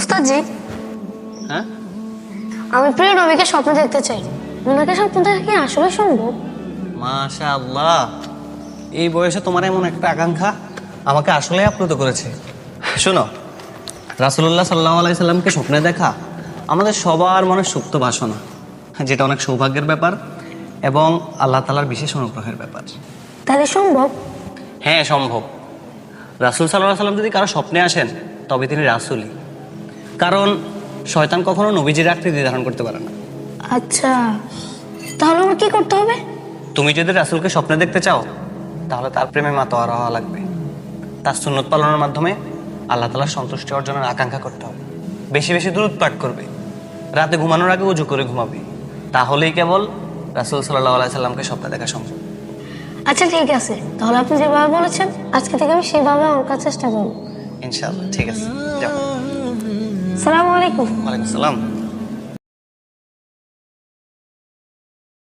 উস্তাদজি। হ্যাঁ? আমি প্রিয় নবীকে স্বপ্ন দেখতে চাই। ওনাকে স্বপ্ন দেখা কি আসলে সম্ভব? মাশা আল্লাহ এই বয়সে তোমার এমন একটা আকাঙ্ক্ষা আমাকে আসলে আপ্লুত করেছে। শোনো রাসুল্লাহ সাল্লাহ আলাইসাল্লামকে স্বপ্নে দেখা আমাদের সবার মনে সুপ্ত বাসনা যেটা অনেক সৌভাগ্যের ব্যাপার এবং আল্লাহ তালার বিশেষ অনুগ্রহের ব্যাপার। তাহলে সম্ভব? হ্যাঁ সম্ভব। রাসুল সাল্লাহ সাল্লাম যদি কারও স্বপ্নে আসেন তবে তিনি রাসুলই। কারণ শয়তান কখনো নবীজির আকৃতি ধারণ করতে পারে না। আচ্ছা তাহলে আমার কি করতে হবে? তুমি যদি রাসুলকে স্বপ্নে দেখতে চাও তাহলে তার প্রেমে মাতোয়ারা হওয়া লাগবে। তার সুন্নত পালনের মাধ্যমে আল্লাহ তালার সন্তুষ্টি অর্জনের আকাঙ্ক্ষা করতে হবে। বেশি বেশি দূরত পাঠ করবে। রাতে ঘুমানোর আগে উজু করে ঘুমাবে। তাহলেই কেবল রাসুল সাল্লাহ আলাইসাল্লামকে স্বপ্নে দেখা সম্ভব। আচ্ছা ঠিক আছে। তাহলে আপনি যেভাবে বলেছেন আজকে থেকে আমি সেভাবে আঁকার চেষ্টা করব। ইনশাআল্লাহ ঠিক আছে। যাও। Assalamualaikum. Waalaikumsalam.